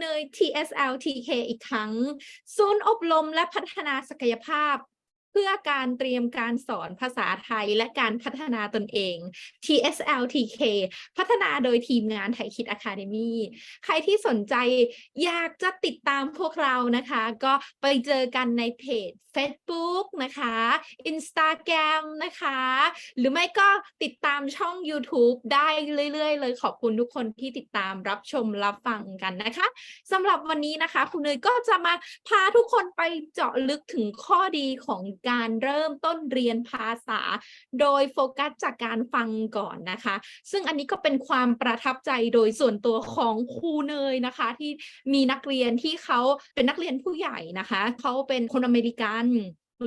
เนย TSL TK อีกครั้ง ศูนย์อบรมและพัฒนาศักยภาพ พื่อการเตรียมการสอนภาษาไทยและการพัฒนาตนเอง TSL TK พัฒนาโดยทีมงานไทยคิด Academy ใครที่สนใจอยากจะติดตามพวกเรานะคะ ก็ไปเจอกันในเพจ Facebook นะคะ Instagram นะคะ หรือไม่ก็ติดตามช่อง YouTube ได้เรื่อย ๆ เลยขอบคุณทุกคนที่ติดตามรับชมรับฟังกันนะคะสำหรับวันนี้นะคะ คุณเนยก็จะมาพาทุกคนไปเจาะลึกถึงข้อดีของการเริ่มต้นเรียนภาษา โดยโฟกัสจากการฟังก่อนนะคะ ซึ่งอันนี้ก็เป็นความประทับใจโดยส่วนตัวของครูเนยนะคะ ที่มีนักเรียนที่เขาเป็นนักเรียนผู้ใหญ่นะคะเขาเป็นคนอเมริกัน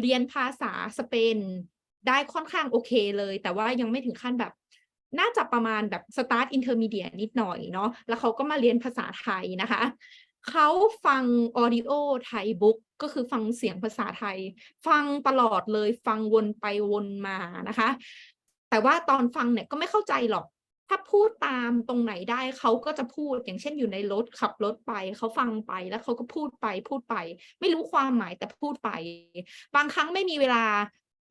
เรียนภาษาสเปนได้ค่อนข้างโอเคเลย แต่ว่ายังไม่ถึงขั้นแบบน่าจะประมาณแบบสตาร์ทอินเทอร์มีเดียนิดหน่อยเนาะ แล้วเขาก็มาเรียนภาษาไทยนะคะ เขาฟังออดิโอไทยบุ๊กก็คือฟังเสียงภาษาไทย ฟังตลอดเลยฟังวนไปวนมานะคะ แต่ว่าตอนฟังเนี่ยก็ไม่เข้าใจหรอก ถ้าพูดตามตรงไหนได้เขาก็จะพูดอย่างเช่นอยู่ในรถขับรถไปเขาฟังไปแล้วเขาก็พูดไปพูดไป ไม่รู้ความหมายแต่พูดไป บางครั้งไม่มีเวลา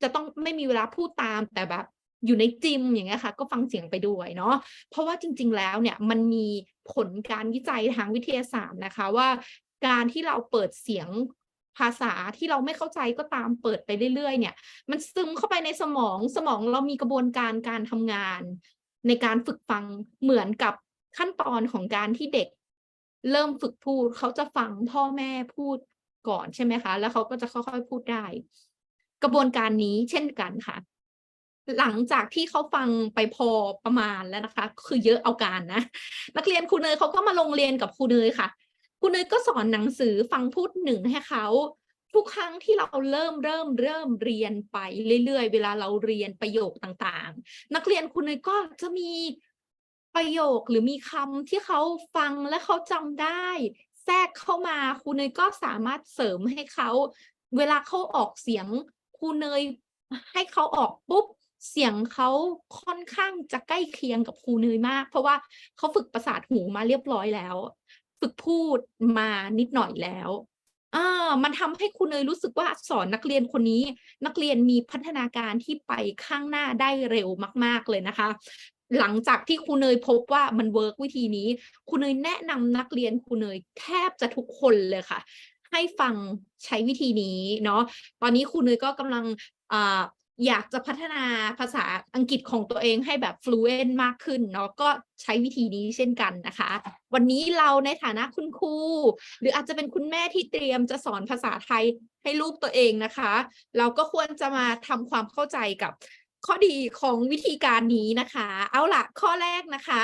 จะต้องไม่มีเวลาพูดตามแต่แบบ อยู่ในจิมอย่างเงี้ยค่ะ ก็ฟังเสียงไปด้วยเนาะเพราะว่าจริง ๆ แล้วเนี่ยมันมีผลการวิจัยทางวิทยาศาสตร์นะคะว่า การที่เราเปิดเสียงภาษาที่เราไม่เข้าใจก็ตามเปิดไปเรื่อยๆ เนี่ย มันซึมเข้าไปในสมองสมองเรามีกระบวนการการทำงาน ในการฝึกฟังเหมือนกับขั้นตอนของการที่เด็ก เริ่มฝึกพูดเขาจะฟังพ่อแม่พูดก่อนใช่ไหมคะ แล้วเขาก็จะค่อยๆพูดได้ กระบวนการนี้เช่นกันค่ะ หลังจากที่เขาฟังไปพอประมาณแล้วนะคะ คือเยอะเอาการนะ นักเรียนครูเนยเขาก็มาลงเรียนกับครูเนยค่ะครูเนยก็สอนหนังสือฟังพูดหนึ่งให้เขาทุกครั้งที่เราเริ่มเริ่มเริ่มเรียนไปเรื่อยๆ เวลาเราเรียนประโยคต่างๆ นักเรียนคุณเนยก็จะมีประโยคหรือมีคำที่เขาฟังและเขาจำได้ แทรกเข้ามาครูเนยก็สามารถเสริมให้เขา เวลาเขาออกเสียงครูเนยให้เขาออกปุ๊บ เสียงเขาค่อนข้างจะใกล้เคียงกับครูเนยมาก เพราะว่าเขาฝึกประสาทหูมาเรียบร้อยแล้ว ฝึกพูดมานิดหน่อยแล้วอ่ามันทำให้ครูเนยรู้สึกว่าสอนนักเรียนคนนี้ นักเรียนมีพัฒนาการที่ไปข้างหน้าได้เร็วมาก ๆเลยนะคะ หลังจากที่ครูเนยพบว่ามันเวิร์กวิธีนี้ครูเนยแนะนำนักเรียนครูเนยแทบจะทุกคนเลยค่ะ ให้ฟังใช้วิธีนี้เนาะตอนนี้ครูเนยก็กำลัง อยากจะพัฒนาภาษาอังกฤษของตัวเองให้แบบ fluent มากขึ้นเนาะก็ใช้วิธีนี้เช่นกันนะคะ วันนี้เราในฐานะคุณครูหรืออาจจะเป็นคุณแม่ที่เตรียมจะสอนภาษาไทยให้ลูกตัวเองนะคะ เราก็ควรจะมาทำความเข้าใจกับข้อดีของวิธีการนี้นะคะ เอาล่ะข้อแรกนะคะ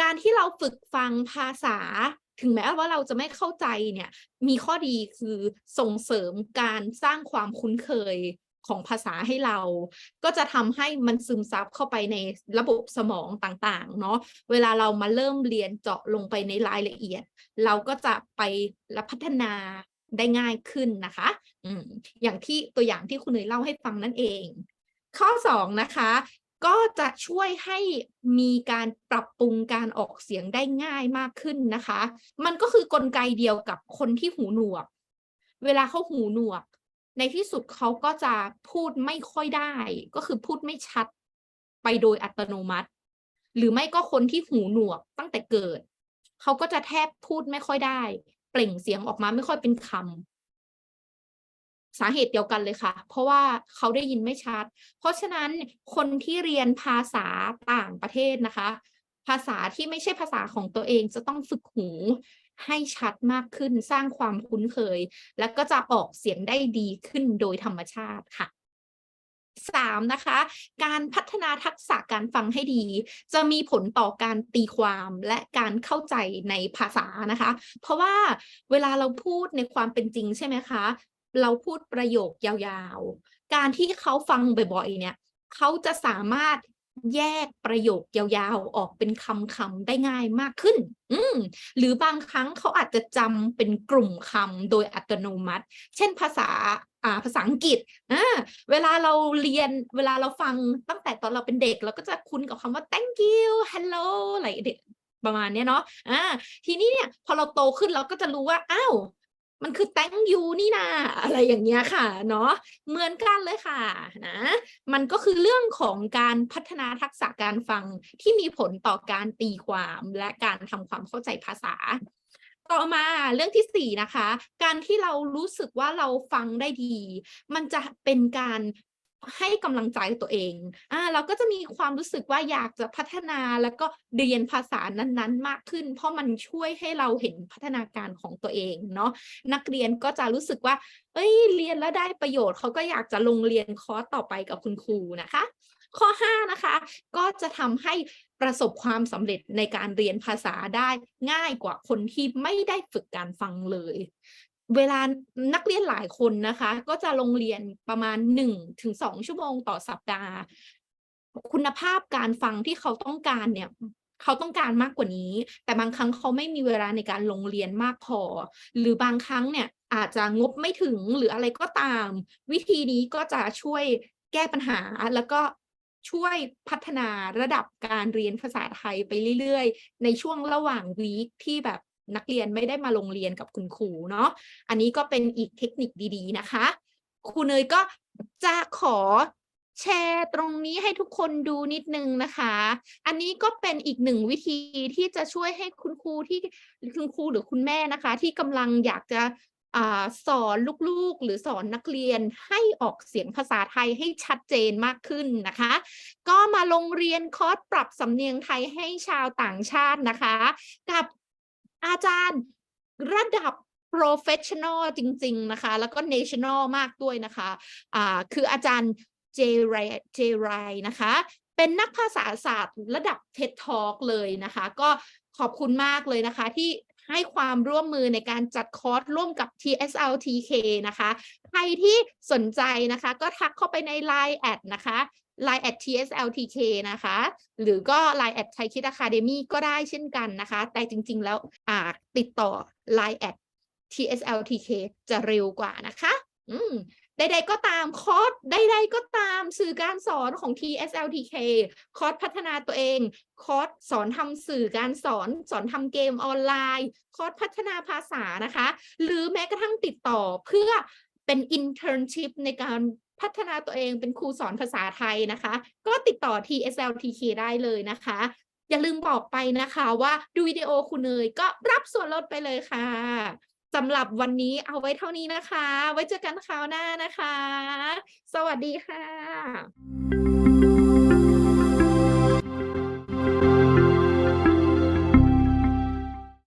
การที่เราฝึกฟังภาษาถึงแม้ว่าเราจะไม่เข้าใจเนี่ย มีข้อดีคือส่งเสริมการสร้างความคุ้นเคย ของภาษาให้เรา ก็จะทำให้มันซึมซับเข้าไปในระบบสมองต่างๆ เนาะ เวลาเรามาเริ่มเรียนเจาะลงไปในรายละเอียด เราก็จะไปและพัฒนาได้ง่ายขึ้นนะคะอืมอย่างที่ตัวอย่างที่คุณเนยเล่าให้ฟังนั่นเอง ข้อสองนะคะ ก็จะช่วยให้มีการปรับปรุงการออกเสียงได้ง่ายมากขึ้นนะคะ มันก็คือกลไกเดียวกับคนที่หูหนวก เวลาเขาหูหนวก ในที่สุดเขาก็จะพูดไม่ค่อยได้ ก็คือพูดไม่ชัดไปโดยอัตโนมัติ หรือไม่ก็คนที่หูหนวกตั้งแต่เกิด เขาก็จะแทบพูดไม่ค่อยได้ เปล่งเสียงออกมาไม่ค่อยเป็นคำสาเหตุเดียวกันเลยค่ะ เพราะว่าเขาได้ยินไม่ชัด เพราะฉะนั้นคนที่เรียนภาษาต่างประเทศนะคะ ภาษาที่ไม่ใช่ภาษาของตัวเองจะต้องฝึกหู ให้ชัดมากขึ้นสร้างความคุ้นเคย แล้วก็จะออกเสียงได้ดีขึ้นโดยธรรมชาติค่ะสามนะคะ การพัฒนาทักษะการฟังให้ดี จะมีผลต่อการตีความและการเข้าใจในภาษานะคะ เพราะว่าเวลาเราพูดในความเป็นจริงใช่ไหมคะ เราพูดประโยคยาวๆ การที่เขาฟังบ่อยๆ เนี่ย เขาจะสามารถ แยกประโยคยาวๆ ออกเป็นคำๆได้ง่ายมากขึ้น อืมหรือบางครั้งเขาอาจจะจำเป็นกลุ่มคำโดยอัตโนมัติ เช่นภาษาอ่าภาษาอังกฤษอ่าเวลาเราเรียนเวลาเราฟังตั้งแต่ตอนเราเป็นเด็ก เราก็จะคุ้นกับคำว่า thank you hello อะไรเด็กประมาณเนี้ยเนาะอ่าทีนี้เนี่ยพอเราโตขึ้นเราก็จะรู้ว่าอ้าว มันคือ thank you นี่นาอะไรอย่างเงี้ยค่ะเนาะเหมือนกันเลยค่ะนะมันก็คือเรื่องของการพัฒนาทักษะการฟังที่มีผลต่อการตีความและการทำความเข้าใจภาษา ต่อมาเรื่องที่สี่นะคะ การที่เรารู้สึกว่าเราฟังได้ดี มันจะเป็นการ ให้กำลังใจตัวเองอ่าเราก็จะมีความรู้สึกว่าอยากจะพัฒนาแล้วก็เรียนภาษานั้นๆ มากขึ้น เพราะมันช่วยให้เราเห็นพัฒนาการของตัวเองเนาะนักเรียนก็จะรู้สึกว่า เอ้ยเรียนแล้วได้ประโยชน์เขาก็อยากจะลงเรียนคอร์สต่อไปกับคุณครูนะคะ ข้อ 5 นะคะ ก็จะทำให้ประสบความสำเร็จในการเรียนภาษาได้ง่ายกว่าคนที่ไม่ได้ฝึกการฟังเลย เวลานักเรียนหลายคนนะคะ ก็จะลงเรียนประมาณ1ถึง2ชั่วโมงต่อสัปดาห์ คุณภาพการฟังที่เขาต้องการเนี่ยเขาต้องการมากกว่านี้ แต่บางครั้งเขาไม่มีเวลาในการลงเรียนมากพอ หรือบางครั้งเนี่ยอาจจะงบไม่ถึงหรืออะไรก็ตาม วิธีนี้ก็จะช่วยแก้ปัญหาแล้วก็ช่วยพัฒนาระดับการเรียนภาษาไทยไปเรื่อยๆ ในช่วงระหว่างวีคที่แบบ นักเรียนไม่ได้มาลงเรียนกับคุณครูเนาะอันนี้ก็เป็นอีกเทคนิคดีๆนะคะ ครูเนยก็จะขอแชร์ตรงนี้ให้ทุกคนดูนิดนึงนะคะ อันนี้ก็เป็นอีกหนึ่งวิธีที่จะช่วยให้คุณครูที่คุณครูหรือคุณแม่นะคะ ที่กำลังอยากจะอสอนลูกๆ หรือสอนนักเรียนให้ออกเสียงภาษาไทยให้ชัดเจนมากขึ้นนะคะ ก็มาลงเรียนคอร์สปรับสำเนียงไทยให้ชาวต่างชาตินะคะ กับ อาจารย์ระดับ professional จริง ๆ นะคะ แล้วก็ national มากด้วยนะคะอ่าคืออาจารย์เจไรเจไรนะคะ เป็นนักภาษาศาสตร์ระดับ TED Talk เลยนะคะ ก็ขอบคุณมากเลยนะคะที่ให้ความร่วมมือในการจัดคอร์สร่วมกับ TSLTK นะคะ ใครที่สนใจนะคะ ก็ทักเข้าไปใน Line แอดนะคะ Line at TSLTK นะคะ หรือก็ Line at Thai Kid Academy ก็ได้เช่นกันนะคะ แต่จริง ๆ แล้วอ่าติดต่อ Line at TSLTK จะเร็วกว่านะคะ อืมใดๆก็ตามคอร์สใดๆก็ตามสื่อการสอนของ TSLTK คอร์สพัฒนาตัวเอง คอร์สสอนทำสื่อการสอน สอนทำเกมออนไลน์ คอร์สพัฒนาภาษานะคะ หรือแม้กระทั่งติดต่อเพื่อเป็น internship ในการ พัฒนาตัวเองเป็นครูสอนภาษาไทยนะคะ ก็ติดต่อ TSLTK ได้เลยนะคะ อย่าลืมบอกไปนะคะว่าดูวิดีโอคุณเนยก็รับส่วนลดไปเลยค่ะสำหรับวันนี้เอาไว้เท่านี้นะคะ ไว้เจอกันคราวหน้านะคะ สวัสดีค่ะ